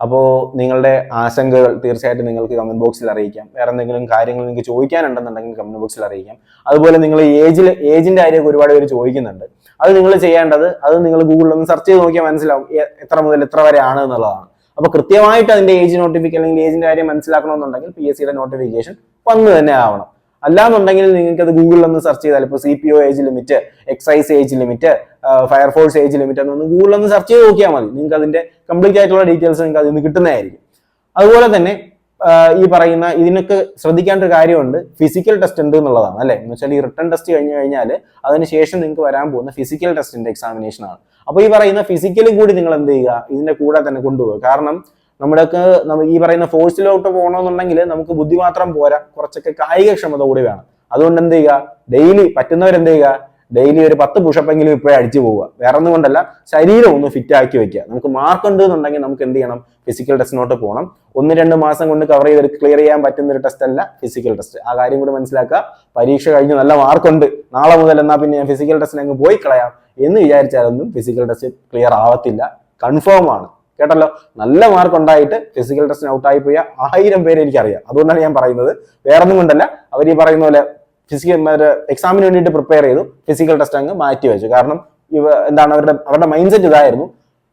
അപ്പോൾ നിങ്ങളുടെ ആശങ്കകൾ തീർച്ചയായിട്ടും നിങ്ങൾക്ക് കമന്റ് ബോക്സിൽ അറിയിക്കാം. വേറെ എന്തെങ്കിലും കാര്യങ്ങൾ നിങ്ങൾക്ക് ചോദിക്കാനുണ്ടെന്നുണ്ടെങ്കിൽ കമന്റ് ബോക്സിൽ അറിയിക്കാം. അതുപോലെ നിങ്ങൾ ഏജിൽ ഏജിന്റെ കാര്യമൊക്കെ ഒരുപാട് പേര് ചോദിക്കുന്നുണ്ട്. അത് നിങ്ങൾ ചെയ്യേണ്ടത് അത് നിങ്ങൾ ഗൂഗിളിൽ ഒന്ന് സെർച്ച് ചെയ്ത് നോക്കിയാൽ മനസ്സിലാവും എത്ര മുതൽ എത്ര വരെ ആണ് എന്നുള്ളതാണ്. അപ്പൊ കൃത്യമായിട്ട് അതിന്റെ ഏജ് നോട്ടിഫിക്കേഷൻ അല്ലെങ്കിൽ ഏജിന്റെ കാര്യം മനസ്സിലാക്കണമെന്നുണ്ടെങ്കിൽ പി എസ് സിയുടെ നോട്ടിഫിക്കേഷൻ വന്നു തന്നെ ആവണം. അല്ലാന്നുണ്ടെങ്കിൽ നിങ്ങൾക്ക് അത് ഗൂഗിളിൽ ഒന്ന് സെർച്ച് ചെയ്താൽ ഇപ്പോൾ C P O age limit excise age limit fire force age limit എന്നൊന്ന് ഗൂഗിളിൽ ഒന്ന് സെർച്ച് ചെയ്ത് നോക്കിയാൽ മതി. നിങ്ങൾക്ക് അതിന്റെ കംപ്ലീറ്റ് ആയിട്ടുള്ള ഡീറ്റെയിൽസ് നിങ്ങൾക്ക് അതിൽ നിന്ന് കിട്ടുന്നതായിരിക്കും. അതുപോലെ തന്നെ ഈ പറയുന്ന ഇതിനൊക്കെ ശ്രദ്ധിക്കേണ്ട ഒരു കാര്യമുണ്ട്. ഫിസിക്കൽ ടെസ്റ്റ് ഉണ്ട് എന്നുള്ളതാണ് അല്ലെ? എന്ന് വെച്ചാൽ ഈ റിട്ടേൺ ടെസ്റ്റ് കഴിഞ്ഞു കഴിഞ്ഞാൽ അതിനുശേഷം നിങ്ങൾക്ക് വരാൻ പോകുന്ന ഫിസിക്കൽ ടെസ്റ്റിന്റെ എക്സാമിനേഷൻ ആണ്. അപ്പോൾ ഈ പറയുന്ന ഫിസിക്കലും കൂടി നിങ്ങൾ എന്ത് ചെയ്യുക? ഇതിന്റെ കൂടെ തന്നെ കൊണ്ടുപോകുക കാരണം നമ്മുടെയൊക്കെ നമ്മ ഈ പറയുന്ന ഫോഴ്സിലോട്ട് പോകണമെന്നുണ്ടെങ്കിൽ നമുക്ക് ബുദ്ധി മാത്രം പോരാ. കുറച്ചൊക്കെ കായികക്ഷമത കൂടി വേണം. അതുകൊണ്ട് എന്ത് ചെയ്യുക? ഡെയിലി പറ്റുന്നവരെന്ത് ചെയ്യുക? ഡെയിലി ഒരു പത്ത് പുഷപ്പെങ്കിലും ഇപ്പോഴേ അടിച്ചു പോവുക. വേറെ ഒന്നും കൊണ്ടല്ല ശരീരം ഒന്ന് ഫിറ്റ് ആക്കി വെക്കുക. നമുക്ക് മാർക്ക് ഉണ്ട് എന്നുണ്ടെങ്കിൽ നമുക്ക് എന്ത് ചെയ്യണം? ഫിസിക്കൽ ടെസ്റ്റിനോട്ട് പോകണം ഒന്ന് രണ്ട് മാസം കൊണ്ട് കവർ ചെയ്ത് ക്ലിയർ ചെയ്യാൻ പറ്റുന്ന ഒരു ടെസ്റ്റ് അല്ല ഫിസിക്കൽ ടെസ്റ്റ് ആ കാര്യം കൂടി മനസ്സിലാക്കുക. പരീക്ഷ കഴിഞ്ഞ് നല്ല മാർക്കുണ്ട് നാളെ മുതൽ എന്നാൽ പിന്നെ ഞാൻ ഫിസിക്കൽ ടെസ്റ്റിന് അങ്ങ് പോയി കളയാം എന്ന് വിചാരിച്ചാലൊന്നും ഫിസിക്കൽ ടെസ്റ്റ് ക്ലിയർ ആവത്തില്ല. കൺഫേം ആണ്. കേട്ടല്ലോ? നല്ല മാർക്ക് ഉണ്ടായിട്ട് ഫിസിക്കൽ ടെസ്റ്റിന് ഔട്ടായി പോയ ആയിരം പേര് എനിക്കറിയാം. അതുകൊണ്ടാണ് ഞാൻ പറയുന്നത്. വേറൊന്നും കൊണ്ടല്ല. അവർ ഈ പറയുന്ന പോലെ ഫിസിക്കൽ എക്സാമിന് വേണ്ടിയിട്ട് പ്രിപ്പയർ ചെയ്തു. ഫിസിക്കൽ ടെസ്റ്റ് അങ്ങ് മാറ്റി വെച്ചു. കാരണം ഇവ എന്താണ് അവരുടെ അവരുടെ മൈൻഡ് സെറ്റ് ഇതായിരുന്നു.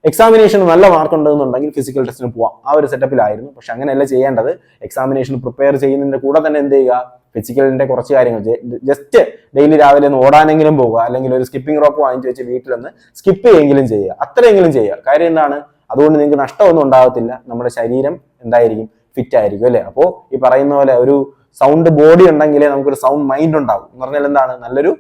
എക്സാമിനേഷന് നല്ല മാർക്ക് ഉണ്ടെന്നുണ്ടെങ്കിൽ ഫിസിക്കൽ ടെസ്റ്റിന് പോവാം. ആ ഒരു സെറ്റപ്പിലായിരുന്നു പക്ഷെ അങ്ങനെയല്ല ചെയ്യേണ്ടത്. എക്സാമിനേഷൻ പ്രിപ്പയർ ചെയ്യുന്നതിന്റെ കൂടെ തന്നെ എന്ത് ചെയ്യുക? ഫിസിക്കലിന്റെ കുറച്ച് കാര്യങ്ങൾ ജസ്റ്റ് ഡെയിലി രാവിലെ ഒന്ന് ഓടാനെങ്കിലും പോവുക അല്ലെങ്കിൽ ഒരു സ്കിപ്പിംഗ് റോപ്പ് വാങ്ങിച്ചു വെച്ച് വീട്ടിലൊന്ന് സ്കിപ്പ് ചെയ്യെങ്കിലും ചെയ്യുക. അത്രയെങ്കിലും ചെയ്യുക. കാര്യം എന്താണ്? അതുകൊണ്ട് നിങ്ങൾക്ക് നഷ്ടമൊന്നും ഉണ്ടാകത്തില്ല. നമ്മുടെ ശരീരം എന്തായിരിക്കും? ഫിറ്റ് ആയിരിക്കും അല്ലേ? അപ്പോൾ ഈ പറയുന്ന പോലെ ഒരു സൗണ്ട് ബോഡി ഉണ്ടെങ്കിലേ നമുക്കൊരു സൗണ്ട് മൈൻഡ് ഉണ്ടാവും. എന്ന് പറഞ്ഞാൽ എന്താണ്? നല്ലൊരു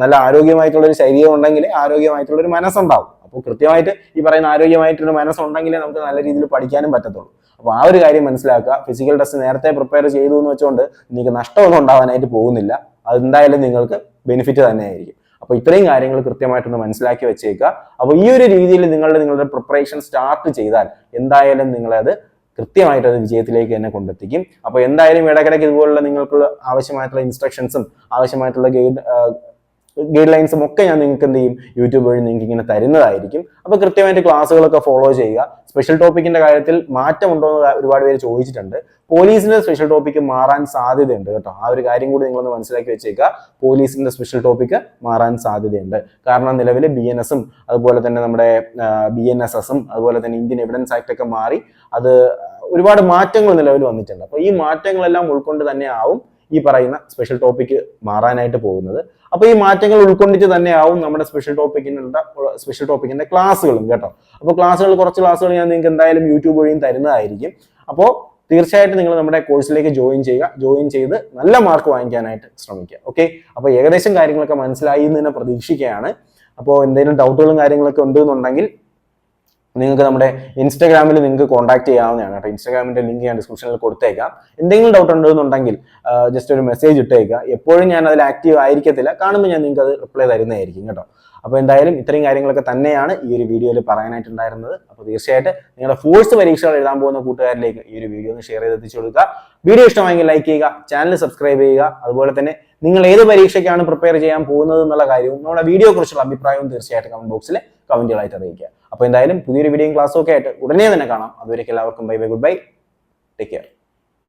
നല്ല ആരോഗ്യമായിട്ടുള്ള ഒരു ശരീരം ഉണ്ടെങ്കിൽ ആരോഗ്യമായിട്ടുള്ള ഒരു മനസ്സുണ്ടാവും. അപ്പോൾ കൃത്യമായിട്ട് ഈ പറയുന്ന ആരോഗ്യമായിട്ടൊരു മനസ്സുണ്ടെങ്കിലേ നമുക്ക് നല്ല രീതിയിൽ പഠിക്കാനും പറ്റത്തുള്ളൂ. അപ്പോൾ ആ ഒരു കാര്യം മനസ്സിലാക്കുക. ഫിസിക്കൽ ടെസ്റ്റ് നേരത്തെ പ്രിപ്പയർ ചെയ്തു എന്ന് വെച്ചുകൊണ്ട് നിങ്ങൾക്ക് നഷ്ടമൊന്നും ഉണ്ടാവാനായിട്ട് പോകുന്നില്ല. അതെന്തായാലും നിങ്ങൾക്ക് ബെനിഫിറ്റ് തന്നെയായിരിക്കും. അപ്പോൾ ഇത്രയും കാര്യങ്ങൾ കൃത്യമായിട്ടൊന്ന് മനസ്സിലാക്കി വെച്ചേക്കുക. അപ്പോൾ ഈ ഒരു രീതിയിൽ നിങ്ങളുടെ നിങ്ങളുടെ പ്രിപ്പറേഷൻ സ്റ്റാർട്ട് ചെയ്താൽ എന്തായാലും നിങ്ങളത് കൃത്യമായിട്ട് അത് വിജയത്തിലേക്ക് തന്നെ കൊണ്ടെത്തിക്കും. അപ്പോൾ എന്തായാലും ഇടയ്ക്കിടയ്ക്ക് ഇതുപോലുള്ള നിങ്ങൾക്കുള്ള ആവശ്യമായിട്ടുള്ള ഇൻസ്ട്രക്ഷൻസും ആവശ്യമായിട്ടുള്ള ഗൈഡ് ഗൈഡ് ലൈൻസും ഒക്കെ ഞാൻ നിങ്ങൾക്ക് എന്ത് ചെയ്യും? യൂട്യൂബ് വഴി നിങ്ങൾക്ക് ഇങ്ങനെ തരുന്നതായിരിക്കും. അപ്പോൾ കൃത്യമായിട്ട് ക്ലാസ്സുകളൊക്കെ ഫോളോ ചെയ്യുക. സ്പെഷ്യൽ ടോപ്പിക്കിന്റെ കാര്യത്തിൽ മാറ്റമുണ്ടോ എന്ന് ഒരുപാട് പേര് ചോദിച്ചിട്ടുണ്ട്. പോലീസിന്റെ സ്പെഷ്യൽ ടോപ്പിക്ക് മാറാൻ സാധ്യതയുണ്ട് കേട്ടോ. ആ ഒരു കാര്യം കൂടി നിങ്ങളൊന്ന് മനസ്സിലാക്കി വെച്ചേക്കുക. പോലീസിന്റെ സ്പെഷ്യൽ ടോപ്പിക്ക് മാറാൻ സാധ്യതയുണ്ട്. കാരണം നിലവിൽ ബി എൻ എസും അതുപോലെ തന്നെ നമ്മുടെ ബി എൻ എസ് എസും അതുപോലെ തന്നെ ഇന്ത്യൻ എവിഡൻസ് ആക്ട് ഒക്കെ മാറി. അത് ഒരുപാട് മാറ്റങ്ങൾ നിലവിൽ വന്നിട്ടുണ്ട്. അപ്പോൾ ഈ മാറ്റങ്ങളെല്ലാം ഉൾക്കൊണ്ട് തന്നെ ആവും. ഈ പറയുന്ന സ്പെഷ്യൽ ടോപ്പിക്ക് മാറാനായിട്ട് പോകുന്നത്. അപ്പോൾ ഈ മാറ്റങ്ങൾ ഉൾക്കൊണ്ടിട്ട് തന്നെ ആവും നമ്മുടെ സ്പെഷ്യൽ ടോപ്പിക്കിനുള്ള സ്പെഷ്യൽ ടോപ്പിക്കിന്റെ ക്ലാസ്സുകളും കേട്ടോ. അപ്പോൾ ക്ലാസ്സുകൾ കുറച്ച് ക്ലാസ്സുകൾ ഞാൻ നിങ്ങൾക്ക് എന്തായാലും യൂട്യൂബ് വഴിയും തരുന്നതായിരിക്കും. അപ്പോൾ തീർച്ചയായിട്ടും നിങ്ങൾ നമ്മുടെ കോഴ്സിലേക്ക് ജോയിൻ ചെയ്യുക. ജോയിൻ ചെയ്ത് നല്ല മാർക്ക് വാങ്ങിക്കാനായിട്ട് ശ്രമിക്കുക. ഓക്കെ അപ്പോൾ ഏകദേശം കാര്യങ്ങളൊക്കെ മനസ്സിലായി എന്ന് തന്നെ പ്രതീക്ഷിക്കുകയാണ്. അപ്പോൾ എന്തെങ്കിലും ഡൗട്ടുകളും കാര്യങ്ങളൊക്കെ ഉണ്ടെന്നുണ്ടെങ്കിൽ നിങ്ങൾക്ക് നമ്മുടെ ഇൻസ്റ്റാഗ്രാമിൽ നിങ്ങൾക്ക് കോൺടാക്ട് ചെയ്യാവുന്നതാണ് കേട്ടോ. ഇൻസ്റ്റാഗ്രാമിന്റെ ലിങ്ക് ഞാൻ ഡിസ്ക്രിപ്ഷനിൽ കൊടുത്തേക്കാം. എന്തെങ്കിലും ഡൗട്ട് ഉണ്ടെന്നുണ്ടെങ്കിൽ ജസ്റ്റ് ഒരു മെസ്സേജ് ഇട്ടേക്കുക. എപ്പോഴും ഞാൻ അതിൽ ആക്റ്റീവ് ആയിരിക്കത്തില്ല. കാണുമ്പോൾ ഞാൻ നിങ്ങൾക്ക് അത് റിപ്ലൈ തരുന്നതായിരിക്കും കേട്ടോ. അപ്പോൾ എന്തായാലും ഇത്രയും കാര്യങ്ങളൊക്കെ തന്നെയാണ് ഈ ഒരു വീഡിയോയിൽ പറയാനായിട്ടുണ്ടായിരുന്നത്. അപ്പോൾ തീർച്ചയായിട്ടും നിങ്ങളുടെ ഫോഴ്സ് പരീക്ഷകൾ എഴുതാൻ പോകുന്ന കൂട്ടുകാരിലേക്ക് ഈ ഒരു വീഡിയോ ഒന്ന് ഷെയർ ചെയ്ത് എത്തിച്ചു കൊടുക്കുക. വീഡിയോ ഇഷ്ടമായെങ്കിൽ ലൈക്ക് ചെയ്യുക ചാനൽ സബ്സ്ക്രൈബ് ചെയ്യുക. അതുപോലെ തന്നെ നിങ്ങൾ ഏത് പരീക്ഷയ്ക്കാണ് പ്രിപ്പയർ ചെയ്യാൻ പോകുന്നത് എന്നുള്ള കാര്യവും നമ്മുടെ വീഡിയോ കുറിച്ചുള്ള അഭിപ്രായവും തീർച്ചയായിട്ടും കമന്റ് ബോക്സിൽ കമന്റുകളായിട്ട് അറിയിക്കുക. അപ്പോൾ എന്തായാലും പുതിയൊരു വീഡിയോയും ക്ലാസ്സും ഒക്കെ ആയിട്ട് ഉടനെ തന്നെ കാണാം. അതുവരേക്കും എല്ലാവർക്കും bye bye goodbye take care